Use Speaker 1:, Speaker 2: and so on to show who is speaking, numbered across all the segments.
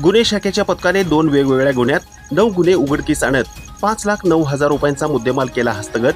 Speaker 1: गुन्हे शाखेच्या पथकाने दोन वेगवेगळ्या गुन्ह्यात नऊ गुन्हे उघडकीस आणत पाच लाख नऊ हजार रुपयांचा मुद्देमाल केला हस्तगत.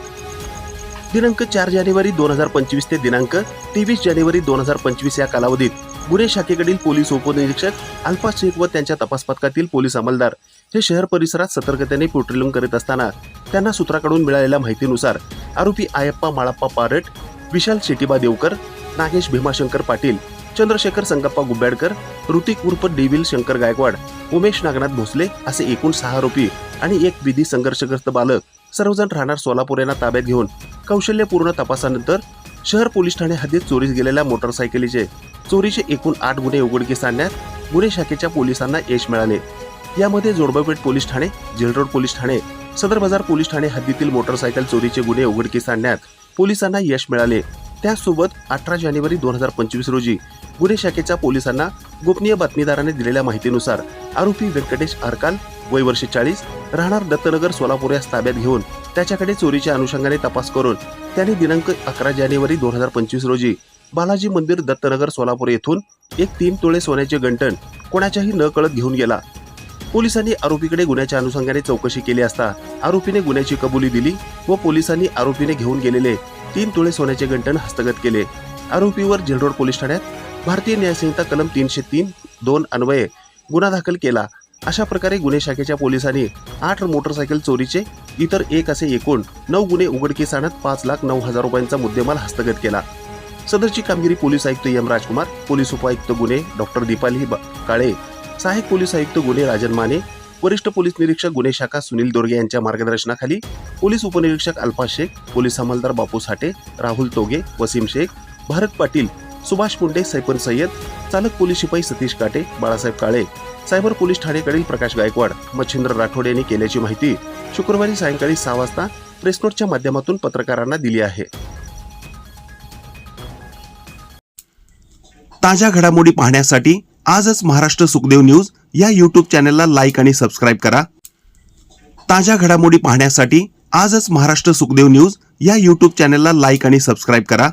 Speaker 1: दिनांक चार जानेवारी दोन हजार पंचवीस ते दिनांक तेवीस जानेवारी दोन हजार पंचवीस या कालावधीत गुन्हे शाखेकडील पोलीस उपनिरीक्षक अल्फा शेख व त्यांच्या तपास पथकातील पोलीस अंमलदार हे शहर परिसरात सतर्कतेने पेट्रोलिंग करीत असताना त्यांना सूत्राकडून मिळालेल्या माहितीनुसार आरोपी आयप्पा माळप्पा पारट विशाल शेटीबा देवकर नागेश भीमाशंकर पाटील चंद्रशेखर संगप्पा गुब्याडकर ऋतिक उर्फ डेविल शंकर गायकवाड उमेश नागनाथ भोसले असे एकूण सहा आरोपी आणि एक विधी संघर्षग्रस्त बालक सर्वजण राहणार सोलापूर यांना ताब्यात घेऊन कौशल्यपूर्ण तपासानंतर शहर पोलीस ठाणे हद्दीत चोरीस गेलेल्या मोटरसायकलीचे चोरीचे एकूण आठ गुन्हे उघडकीस आणण्यात गुन्हे शाखेच्या पोलिसांना यश मिळाले. यामध्ये जोडबापेठ पोलीस ठाणे जेलरोड पोलीस ठाणे सदर बाजार पोलीस ठाणे हद्दीतील मोटरसायकल चोरीचे गुन्हे उघडकीस आणण्यात पोलिसांना यश मिळाले. त्यासोबत अठरा जानेवारी दोन हजार पंचवीस रोजी गुन्हे शाखेच्या पोलिसांना गोपनीय बातमीदाराने दिलेल्या माहितीनुसार आरोपी व्यंकटेश आरकाल वय वर्ष चाळीस राहणार दत्तनगर सोलापूर यास ताब्यात घेऊन त्याच्याकडे चोरीच्या अनुषंगाने तपास करून त्याने दिनांक अकरा जानेवारी दोन हजार पंचवीस रोजी बालाजी मंदिर दत्तनगर सोलापूर येथून एक तीन तोळे सोन्याचे गंटण कोणाच्याही न कळत घेऊन गेला. पोलिसांनी आरोपीकडे गुन्ह्याच्या अनुषंगाने चौकशी केली असता आरोपीने गुन्ह्याची कबुली दिली व पोलिसांनी आरोपीने घेऊन गेलेले तीन तोळे सोन्याचे गंटण हस्तगत केले. आरोपीवर जेलरोड पोलीस ठाण्यात भारतीय न्यायसंहिता कलम तीनशे तीन दोन अन्वये गुन्हा दाखल केला. अशा प्रकारे गुन्हे शाखेच्या पोलिसांनी आठ मोटरसायकल चोरीचे इतर एक असे एकूण नऊ गुन्हे उघडकीस आणत पाच लाख नऊ हजार रुपयांचा मुद्देमाल हस्तगत केला. सदरची कामगिरी पोलीस आयुक्त एम राजकुमार पोलीस उपायुक्त गुन्हे डॉक्टर दीपाली काळे सहाय्यक पोलीस आयुक्त गुन्हे राजन माने वरिष्ठ पोलीस निरीक्षक गुन्हे शाखा सुनील दोर्गे यांच्या मार्गदर्शनाखाली पोलीस उपनिरीक्षक अल्फा शेख पोलीस अंमलदार बापू साठे राहुल तोगे वसीम शेख भारत पाटील सुभाष मुंडे सैपन सय्यद चालक पोलीस शिपाई सतीश काटे बाळासाहेब काळे सायबर पोलीस ठाणेकडील प्रकाश गायकवाड मच्छिंद्र राठोड यांनी केल्याची माहिती शुक्रवारी सायंकाळी सहा वाजता प्रेसनोटच्या माध्यमातून पत्रकारांना दिली आहे. ताज्या घडामोडी पाहण्यासाठी आजच महाराष्ट्र सुखदेव न्यूज या यूट्यूब चॅनलला लाईक आणि सबस्क्राईब करा. ताज्या घडामोडी पाहण्यासाठी आजच महाराष्ट्र सुखदेव न्यूज या यूट्यूब चॅनलला लाईक आणि सबस्क्राईब करा.